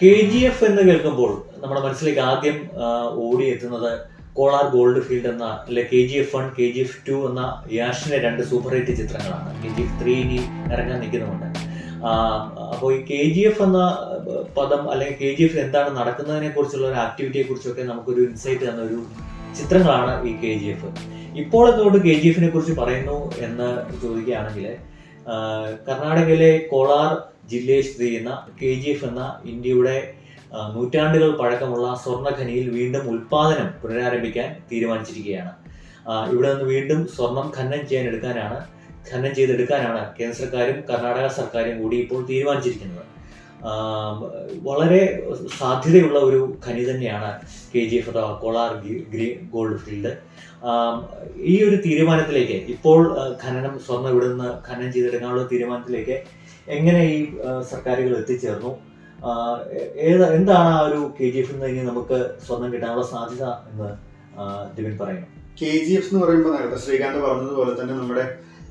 K G F എന്ന് കേൾക്കുമ്പോൾ നമ്മുടെ മനസ്സിലേക്ക് ആദ്യം ഓടിയെത്തുന്നത് കോളാർ ഗോൾഡ് ഫീൽഡ് എന്ന അല്ലെ K G F one K G F two എന്ന യാഷിന്റെ രണ്ട് സൂപ്പർ ഹിറ്റ് ചിത്രങ്ങളാണ്. കെ ജി എഫ് ത്രീ ഇനി ഇറങ്ങാൻ നിൽക്കുന്നുമുണ്ട്. അപ്പോൾ ഈ കെ ജി എഫ് എന്ന പദം അല്ലെങ്കിൽ കെ ജി എഫ് എന്താണ് നടക്കുന്നതിനെ കുറിച്ചുള്ള ഒരു ആക്ടിവിറ്റിയെ കുറിച്ചൊക്കെ നമുക്കൊരു ഇൻസൈറ്റ് തന്ന ഒരു ചിത്രങ്ങളാണ് ഈ കെ ജി എഫ്. ഇപ്പോൾ എന്തുകൊണ്ട് കെ ജി എഫിനെ കുറിച്ച് പറയുന്നു എന്ന് ചോദിക്കുകയാണെങ്കിൽ കർണാടകയിലെ കോളാർ ജില്ലയിൽ സ്ഥിതി ചെയ്യുന്ന കെ ജി എഫ് എന്ന ഇന്ത്യയുടെ നൂറ്റാണ്ടുകൾ പഴക്കമുള്ള സ്വർണ ഖനിയിൽ വീണ്ടും ഉൽപാദനം പുനരാരംഭിക്കാൻ തീരുമാനിച്ചിരിക്കുകയാണ്. ഇവിടെ നിന്ന് വീണ്ടും സ്വർണം ഖനനം ചെയ്യാൻ എടുക്കാനാണ് ഖനനം ചെയ്തെടുക്കാനാണ് കേന്ദ്ര സർക്കാരും കർണാടക സർക്കാരും കൂടി ഇപ്പോൾ തീരുമാനിച്ചിരിക്കുന്നത്. വളരെ സാധ്യതയുള്ള ഒരു ഖനി തന്നെയാണ് കെ ജി എഫ് അഥവാ കോളാർ ഗ്രീ ഗോൾഡ് ഫീൽഡ്. ഈ ഒരു തീരുമാനത്തിലേക്ക് ഇപ്പോൾ ഖനനം സ്വർണം ഇവിടെ നിന്ന് ഖനനം ചെയ്തെടുക്കാനുള്ള തീരുമാനത്തിലേക്ക് എങ്ങനെ ഈ സർക്കാരുകൾ എത്തിച്ചേർന്നു? ഏത് എന്താണ് ആ ഒരു കെ ജി എഫ് നിന്ന് നമുക്ക് സ്വർണം കിട്ടാനുള്ള സാധ്യത എന്ന് ദിവിൻ പറയുന്നു. കെ ജി എഫ് എന്ന് പറയുമ്പോൾ നേരത്തെ ശ്രീകാന്ത് പറഞ്ഞതുപോലെ തന്നെ നമ്മുടെ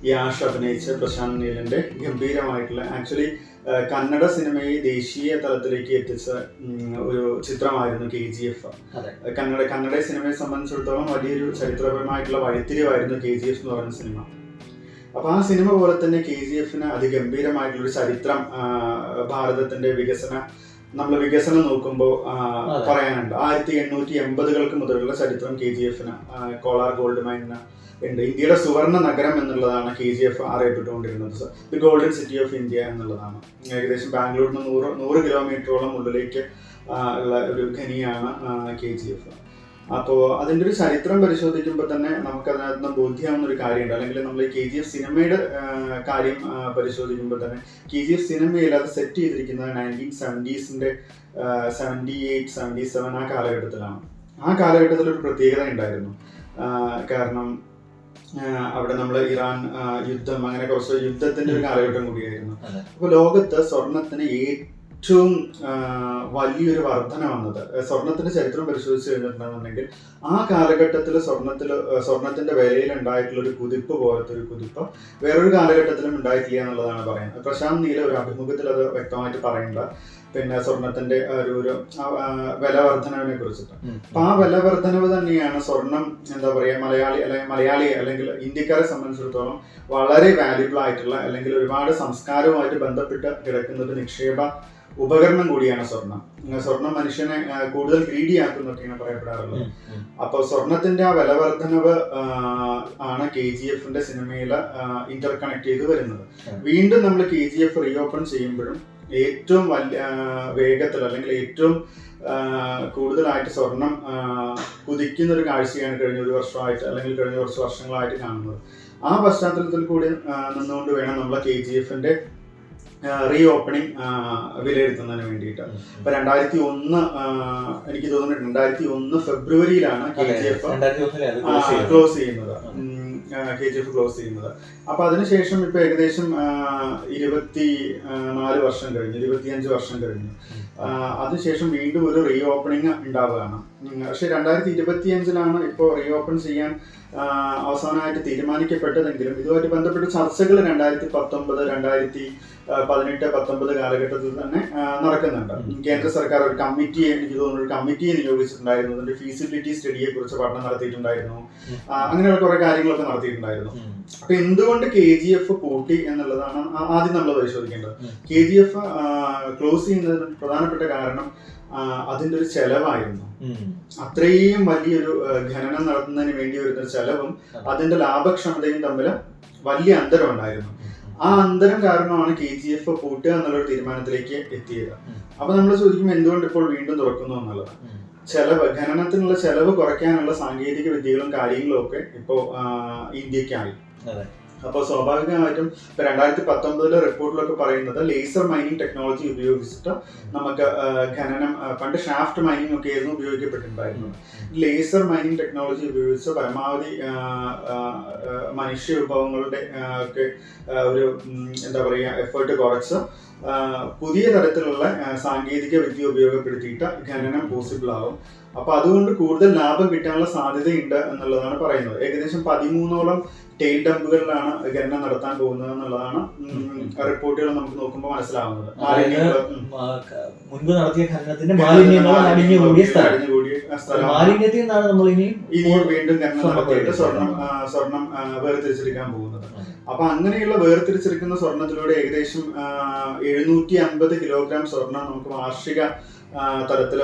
ഈ ആഷ് അഭിനയിച്ച പ്രശാന്ത് നീലിന്റെ ഗംഭീരമായിട്ടുള്ള ആക്ച്വലി കന്നഡ സിനിമയെ ദേശീയ തലത്തിലേക്ക് എത്തിച്ച ഒരു ചിത്രമായിരുന്നു K G F. Kannada Kannada സിനിമയെ സംബന്ധിച്ചിടത്തോളം വലിയൊരു ചരിത്രപരമായിട്ടുള്ള വഴിത്തിരിവായിരുന്നു കെ ജി എഫ് എന്ന് പറയുന്ന സിനിമ. അപ്പൊ ആ സിനിമ പോലെ തന്നെ കെ ജി എഫിന് അതിഗംഭീരമായിട്ടുള്ള ഒരു ചരിത്രം ഭാരതത്തിന്റെ വികസന നമ്മൾ വികസനം നോക്കുമ്പോൾ പറയാനുണ്ട് ആയിരത്തി എണ്ണൂറ്റി എൺപതുകൾക്ക് മുതലുള്ള ചരിത്രം കെ ജി എഫിന് കോളാർ ഗോൾഡ് മൈനിന് ഉണ്ട്. ഇന്ത്യയുടെ സുവർണ നഗരം എന്നുള്ളതാണ് K G F അറിയപ്പെട്ടുകൊണ്ടിരുന്നത്. The golden city of India എന്നുള്ളതാണ്. ഏകദേശം ബാംഗ്ലൂരിൽ നിന്ന് നൂറ് നൂറ് കിലോമീറ്ററോളം ഉള്ളിലേക്ക് ഉള്ള ഒരു ഖനിയാണ് കെ ജി എഫ് അപ്പോൾ അതിന്റെ ഒരു ചരിത്രം പരിശോധിക്കുമ്പോൾ തന്നെ നമുക്ക് അതിനകത്ത് നിന്ന് ബോധ്യമാവുന്ന ഒരു കാര്യമുണ്ട്. അല്ലെങ്കിൽ നമ്മൾ കെ ജി എഫ് സിനിമയുടെ കാര്യം പരിശോധിക്കുമ്പോൾ തന്നെ കെ ജി എഫ് സിനിമയിൽ അത് സെറ്റ് ചെയ്തിരിക്കുന്നത് നയന്റീൻ സെവന്റീസിന്റെ സെവന്റി എയ്റ്റ് സെവന്റി സെവൻ ആ കാലഘട്ടത്തിലാണ്. ആ കാലഘട്ടത്തിൽ ഒരു പ്രത്യേകത ഉണ്ടായിരുന്നു. കാരണം അവിടെ നമ്മൾ ഇറാൻ യുദ്ധം അങ്ങനെ കുറച്ച് യുദ്ധത്തിന്റെ ഒരു കാലഘട്ടം കൂടിയായിരുന്നു. അപ്പൊ ലോകത്ത് സ്വർണത്തിന് ഏറ്റവും ആ, വലിയൊരു വർധന വന്നത് സ്വർണത്തിന്റെ ചരിത്രം പരിശോധിച്ച് കഴിഞ്ഞിട്ടുണ്ടെന്നുണ്ടെങ്കിൽ ആ കാലഘട്ടത്തിൽ സ്വർണത്തിൽ സ്വർണത്തിന്റെ വിലയിൽ ഉണ്ടായിട്ടുള്ള ഒരു കുതിപ്പ് പോലത്തെ ഒരു കുതിപ്പ് വേറൊരു കാലഘട്ടത്തിലും ഉണ്ടായിട്ടില്ല എന്നുള്ളതാണ് പറയുന്നത്. പ്രശാന്ത് നീല ഒരു അഭിമുഖത്തിൽ അത് വ്യക്തമായിട്ട് പറയുന്നത്. പിന്നെ സ്വർണത്തിന്റെ ഒരു ഒരു വില വർധനവിനെ കുറിച്ചിട്ട്. അപ്പൊ ആ വില വർധനവ് തന്നെയാണ് സ്വർണം എന്താ പറയാ മലയാളി അല്ലെങ്കിൽ മലയാളിയെ അല്ലെങ്കിൽ ഇന്ത്യക്കാരെ സംബന്ധിച്ചിടത്തോളം വളരെ വാല്യുബിൾ ആയിട്ടുള്ള അല്ലെങ്കിൽ ഒരുപാട് സംസ്കാരവുമായിട്ട് ബന്ധപ്പെട്ട് കിടക്കുന്ന ഒരു നിക്ഷേപ ഉപകരണം കൂടിയാണ് സ്വർണം. സ്വർണം മനുഷ്യനെ കൂടുതൽ ഗ്രീഡി ഇങ്ങനെ പറയപ്പെടാറുള്ളത്. അപ്പോൾ സ്വർണത്തിന്റെ ആ വിലവർദ്ധനവ് ആണ് കെ ജി എഫിന്റെ സിനിമയിൽ ഇന്റർ കണക്ട് ചെയ്ത് വരുന്നത്. വീണ്ടും നമ്മൾ കെ ജി എഫ് റീഓപ്പൺ ചെയ്യുമ്പോഴും ഏറ്റവും വലിയ വേഗത്തിൽ അല്ലെങ്കിൽ ഏറ്റവും കൂടുതലായിട്ട് സ്വർണം കുതിക്കുന്ന ഒരു കാഴ്ചയാണ് കഴിഞ്ഞ ഒരു വർഷമായിട്ട് അല്ലെങ്കിൽ കഴിഞ്ഞ കുറച്ച് വർഷങ്ങളായിട്ട് കാണുന്നത്. ആ പശ്ചാത്തലത്തിൽ കൂടി നിന്നുകൊണ്ട് വേണം നമ്മൾ കെ ജി എഫിന്റെ റീ ഓപ്പണിംഗ് വിലയിരുത്തുന്നതിന് വേണ്ടിയിട്ട്. ഇപ്പൊ രണ്ടായിരത്തി ഒന്ന് എനിക്ക് തോന്നുന്നു രണ്ടായിരത്തി ഒന്ന് ഫെബ്രുവരിയിലാണ് കെ ജി എഫ്. ക്ലോസ് ചെയ്യുന്നത്. കെ ജി എഫ് ക്ലോസ് ചെയ്യുന്നത്. അപ്പൊ അതിനുശേഷം ഇപ്പൊ ഏകദേശം ഇരുപത്തി നാല് വർഷം കഴിഞ്ഞു ഇരുപത്തിയഞ്ച് വർഷം കഴിഞ്ഞു. അതിനുശേഷം വീണ്ടും ഒരു റീ ഓപ്പണിംഗ് ഉണ്ടാവുകയാണ് പക്ഷെ രണ്ടായിരത്തി ഇരുപത്തിയഞ്ചിലാണ് ഇപ്പോൾ റീ ഓപ്പൺ ചെയ്യാൻ അവസാനമായിട്ട് തീരുമാനിക്കപ്പെട്ടതെങ്കിലും ഇതുമായിട്ട് ബന്ധപ്പെട്ട ചർച്ചകൾ രണ്ടായിരത്തി പത്തൊമ്പത് രണ്ടായിരത്തി പതിനെട്ട് പത്തൊമ്പത് കാലഘട്ടത്തിൽ തന്നെ നടക്കുന്നുണ്ട്. കേന്ദ്ര സർക്കാർ ഒരു കമ്മിറ്റിയെ എനിക്ക് തോന്നുന്നു ഒരു കമ്മിറ്റിയെ നിയോഗിച്ചിട്ടുണ്ടായിരുന്നു. അതിന്റെ ഫീസിബിലിറ്റി സ്റ്റഡിയെ കുറിച്ച് പഠനം നടത്തിയിട്ടുണ്ടായിരുന്നു. അങ്ങനെയുള്ള കുറെ കാര്യങ്ങളൊക്കെ നടത്തിയിട്ടുണ്ടായിരുന്നു. അപ്പൊ എന്തുകൊണ്ട് കെ ജി എഫ് കൂട്ടി എന്നുള്ളതാണ് ആദ്യം നമ്മൾ പരിശോധിക്കേണ്ടത്. കെ ജി എഫ് ക്ലോസ് ചെയ്യുന്നതിന് പ്രധാനപ്പെട്ട കാരണം ആ, അതിന്റെ ഒരു ചെലവായിരുന്നു. അത്രയും വലിയൊരു ഖനനം നടത്തുന്നതിന് വേണ്ടി വരുന്ന ചെലവും അതിന്റെ ലാഭക്ഷമതയും തമ്മിൽ വലിയ അന്തരം ഉണ്ടായിരുന്നു ആ അന്തരം കാരണമാണ് കെ ജി എഫ് പൂട്ടുക എന്നുള്ളൊരു തീരുമാനത്തിലേക്ക് എത്തിയത്. അപ്പൊ നമ്മൾ ചോദിക്കും എന്തുകൊണ്ട് ഇപ്പോൾ വീണ്ടും തുറക്കുന്നു എന്നുള്ളത്. ചെലവ് ഖനനത്തിനുള്ള ചെലവ് കുറയ്ക്കാനുള്ള സാങ്കേതിക വിദ്യകളും കാര്യങ്ങളും ഒക്കെ ഇപ്പോൾ ഇന്ത്യക്കായി. അപ്പോൾ സ്വാഭാവികമായിട്ടും ഇപ്പൊ രണ്ടായിരത്തി പത്തൊമ്പതിലെ റിപ്പോർട്ടിലൊക്കെ പറയുന്നത് ലേസർ മൈനിങ് ടെക്നോളജി ഉപയോഗിച്ചിട്ട് നമുക്ക് ഖനനം പണ്ട് ഷാഫ്റ്റ് മൈനിങ് ഒക്കെ ആയിരുന്നു ഉപയോഗിക്കപ്പെട്ടിട്ടുണ്ടായിരുന്നത്. ലേസർ മൈനിങ് ടെക്നോളജി ഉപയോഗിച്ച് പരമാവധി മനുഷ്യ വിഭവങ്ങളുടെ ഒക്കെ ഒരു എന്താ പറയുക എഫേർട്ട് കുറച്ച് പുതിയ തരത്തിലുള്ള സാങ്കേതിക വിദ്യ ഉപയോഗപ്പെടുത്തിയിട്ട് ഖനനം പോസിബിൾ ആവും. അപ്പൊ അതുകൊണ്ട് കൂടുതൽ ലാഭം കിട്ടാനുള്ള സാധ്യതയുണ്ട് എന്നുള്ളതാണ് പറയുന്നത്. ഏകദേശം പതിമൂന്നോളം ടെയിൽ ഡമ്പുകളിലാണ് ഖനനം നടത്താൻ പോകുന്നത് എന്നുള്ളതാണ് റിപ്പോർട്ടുകൾ നമുക്ക് നോക്കുമ്പോൾ മനസ്സിലാവുന്നത്. മുൻപ് നടത്തിയ ഖനനത്തിന്റെ മാലിന്യത്തിൽ നിന്നാണ് നമ്മൾ ഇനി വീണ്ടും ഖനനം നടത്തിയിട്ട് സ്വർണം സ്വർണം വേർതിരിച്ചെടുക്കാൻ പോകുന്നത്. അപ്പൊ അങ്ങനെയുള്ള വേർതിരിച്ചെടുക്കുന്ന സ്വർണത്തിലൂടെ ഏകദേശം എഴുന്നൂറ്റി അൻപത് കിലോഗ്രാം സ്വർണം നമുക്ക് വാർഷിക തരത്തിൽ തലത്തിൽ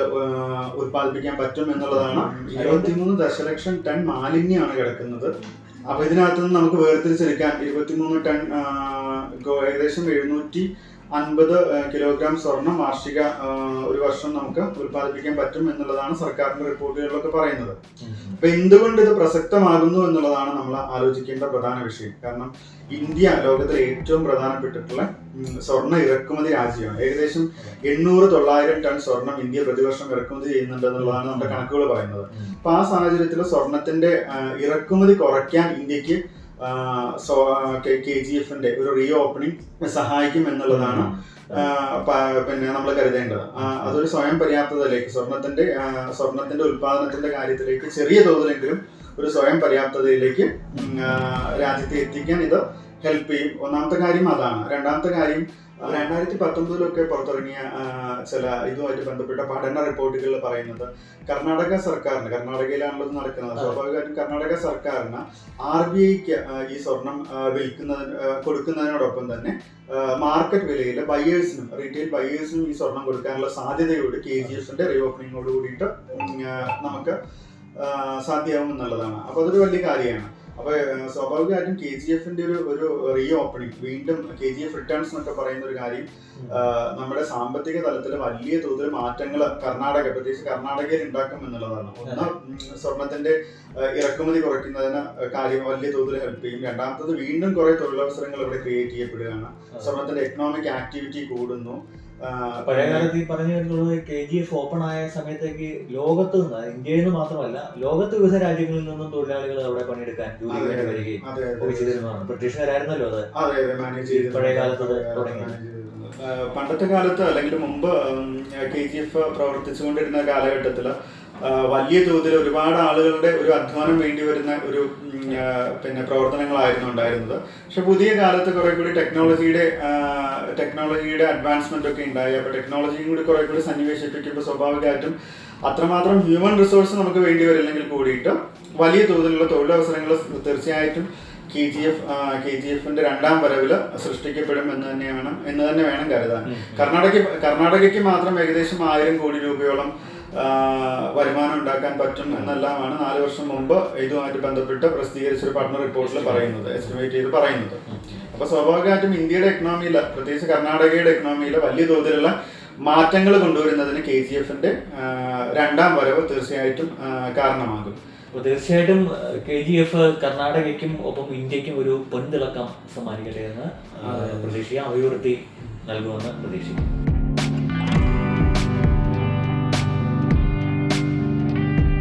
ഉത്പാദിപ്പിക്കാൻ പറ്റും എന്നുള്ളതാണ്. ഇരുപത്തിമൂന്ന് ദശലക്ഷം ടൺ മാലിന്യമാണ് കിടക്കുന്നത്. അപ്പൊ ഇതിനകത്ത് നിന്ന് നമുക്ക് വേർതിരിച്ചെടുക്കാം. ഇരുപത്തിമൂന്ന് ടൺ ഏകദേശം എഴുന്നൂറ്റി അൻപത് കിലോഗ്രാം സ്വർണം വാർഷിക ഒരു വർഷം നമുക്ക് ഉത്പാദിപ്പിക്കാൻ പറ്റും എന്നുള്ളതാണ് സർക്കാരിന്റെ റിപ്പോർട്ടുകളിലൊക്കെ പറയുന്നത്. അപ്പൊ എന്തുകൊണ്ട് ഇത് പ്രസക്തമാകുന്നു എന്നുള്ളതാണ് നമ്മൾ ആലോചിക്കേണ്ട പ്രധാന വിഷയം. കാരണം ഇന്ത്യ ലോകത്തിലെ ഏറ്റവും പ്രധാനപ്പെട്ടിട്ടുള്ള സ്വർണ ഇറക്കുമതി രാജ്യമാണ്. ഏകദേശം എണ്ണൂറ് തൊള്ളായിരം ടൺ സ്വർണം ഇന്ത്യ പ്രതിവർഷം ഇറക്കുമതി ചെയ്യുന്നുണ്ട് എന്നുള്ളതാണ് നമ്മുടെ കണക്കുകൾ പറയുന്നത്. അപ്പൊ ആ സാഹചര്യത്തിൽ സ്വർണത്തിന്റെ ഇറക്കുമതി കുറയ്ക്കാൻ ഇന്ത്യയ്ക്ക് കെ ജി എഫിന്റെ ഒരു റീ ഓപ്പണിംഗ് സഹായിക്കും എന്നുള്ളതാണ് പിന്നെ നമ്മൾ കരുതേണ്ടത്. അതൊരു സ്വയം പര്യാപ്തതയിലേക്ക് സ്വർണത്തിന്റെ സ്വർണത്തിന്റെ ഉത്പാദനത്തിന്റെ കാര്യത്തിലേക്ക് ചെറിയ തോതിലെങ്കിലും ഒരു സ്വയം പര്യാപ്തതയിലേക്ക് രാജ്യത്തെ എത്തിക്കാൻ ഇത് ഹെൽപ്പ് ചെയ്യും. ഒന്നാമത്തെ കാര്യം അതാണ്. രണ്ടാമത്തെ കാര്യം രണ്ടായിരത്തി പത്തൊമ്പതിലൊക്കെ പുറത്തിറങ്ങിയ ചില ഇതുമായിട്ട് ബന്ധപ്പെട്ട പഠന റിപ്പോർട്ടുകളിൽ പറയുന്നത് കർണാടക സർക്കാരിന് കർണാടകയിലാണല്ലോ ഇത് നടക്കുന്നത്. സ്വാഭാവികമായിട്ടും കർണാടക സർക്കാരിന് ആർ ബി ഐക്ക് ഈ സ്വർണം വിൽക്കുന്നതിന് കൊടുക്കുന്നതിനോടൊപ്പം തന്നെ മാർക്കറ്റ് വിലയിൽ ബയേഴ്സിനും റീറ്റെയിൽ ബയേഴ്സിനും ഈ സ്വർണം കൊടുക്കാനുള്ള സാധ്യതയോട് കെ ജി എഫിന്റെ റീ ഓപ്പണിങ്ങോട് കൂടിയിട്ട് നമുക്ക് സാധ്യമാവും എന്നുള്ളതാണ് അപ്പൊ അതൊരു വലിയ കാര്യമാണ്. അപ്പൊ സ്വാഭാവികമായിട്ടും കെ ജി എഫിന്റെ ഒരു ഒരു റീ ഓപ്പണിംഗ് വീണ്ടും കെ ജി എഫ് റിട്ടേൺസ് എന്നൊക്കെ പറയുന്ന ഒരു കാര്യം നമ്മുടെ സാമ്പത്തിക തലത്തിൽ വലിയ തോതിൽ മാറ്റങ്ങൾ കർണാടക പ്രത്യേകിച്ച് കർണാടകയിൽ ഉണ്ടാക്കും എന്നുള്ളതാണ്. ഒന്ന് സ്വർണത്തിന്റെ ഇറക്കുമതി കുറയ്ക്കുന്നതിന് കാര്യം വലിയ തോതിൽ ഹെൽപ്പ് ചെയ്യും. രണ്ടാമത്തത് വീണ്ടും കുറെ തൊഴിലവസരങ്ങൾ ഇവിടെ ക്രിയേറ്റ് ചെയ്യപ്പെടുകയാണ്. സ്വർണത്തിന്റെ എക്കണോമിക് ആക്ടിവിറ്റി കൂടുന്നു. ആ, പഴയ കാലത്ത് ഈ പറഞ്ഞു കേട്ടിട്ടുള്ളത് കെ ജി എഫ് ഓപ്പൺ ആയ സമയത്തേക്ക് ലോകത്ത് നിന്ന് ഇന്ത്യയിൽ നിന്ന് മാത്രമല്ല ലോകത്ത് വിവിധ രാജ്യങ്ങളിൽ നിന്നും തൊഴിലാളികൾ അവിടെ പണിയെടുക്കാൻ ജോലി വേണ്ടി വരികയും ചെയ്തിരുന്നതാണ്. ബ്രിട്ടീഷുകാരായിരുന്നല്ലോ അത്? പഴയ കാലത്ത് തുടങ്ങി. പണ്ടത്തെ കാലത്ത് അല്ലെങ്കിൽ മുമ്പ് കെ ജി എഫ് പ്രവർത്തിച്ചുകൊണ്ടിരുന്ന കാലഘട്ടത്തിൽ വലിയ തോതിൽ ഒരുപാട് ആളുകളുടെ ഒരു അധ്വാനം വേണ്ടി വരുന്ന ഒരു പിന്നെ പ്രവർത്തനങ്ങളായിരുന്നു ഉണ്ടായിരുന്നത്. പക്ഷെ പുതിയ കാലത്ത് കുറെ കൂടി ടെക്നോളജിയുടെ ടെക്നോളജിയുടെ അഡ്വാൻസ്മെന്റ് ഒക്കെ ഉണ്ടായി. അപ്പൊ ടെക്നോളജിയും കൂടി കുറെ കൂടി സന്നിവേശിപ്പിക്കുമ്പോൾ സ്വാഭാവികമായിട്ടും അത്രമാത്രം ഹ്യൂമൻ റിസോഴ്സ് നമുക്ക് വേണ്ടി വരില്ലെങ്കിൽ കൂടിയിട്ട് വലിയ തോതിലുള്ള തൊഴിലവസരങ്ങൾ തീർച്ചയായിട്ടും K G F K G എഫിന്റെ രണ്ടാം വരവിൽ സൃഷ്ടിക്കപ്പെടും എന്ന് തന്നെയാണ് എന്ന് തന്നെ വേണം കരുതാൻ. കർണാടക കർണാടകയ്ക്ക് മാത്രം ഏകദേശം ആയിരം കോടി രൂപയോളം വരുമാനം ഉണ്ടാക്കാൻ പറ്റും എന്നെല്ലാമാണ് നാല് വർഷം മുമ്പ് ഇതുമായിട്ട് ബന്ധപ്പെട്ട് പ്രസിദ്ധീകരിച്ചൊരു പഠന റിപ്പോർട്ടിൽ പറയുന്നത് എസ്റ്റിമേറ്റ് ചെയ്ത് പറയുന്നത്. അപ്പൊ സ്വാഭാവികമായിട്ടും ഇന്ത്യയുടെ എക്കണോമിയിൽ പ്രത്യേകിച്ച് കർണാടകയുടെ എക്കണോമിയിൽ വലിയ തോതിലുള്ള മാറ്റങ്ങൾ കൊണ്ടുവരുന്നതിന് കെ ജി എഫിന്റെ രണ്ടാം വരവ് തീർച്ചയായിട്ടും കാരണമാകും. അപ്പോൾ തീർച്ചയായിട്ടും കെ ജി എഫ് കർണാടകയ്ക്കും ഒപ്പം ഇന്ത്യക്കും ഒരു പൊൻതിളക്കം സമ്മാനിക്കട്ടെ എന്ന് പ്രതീക്ഷിക്കാം. അഭിവൃദ്ധി നൽകുമെന്ന് പ്രതീക്ഷിക്കും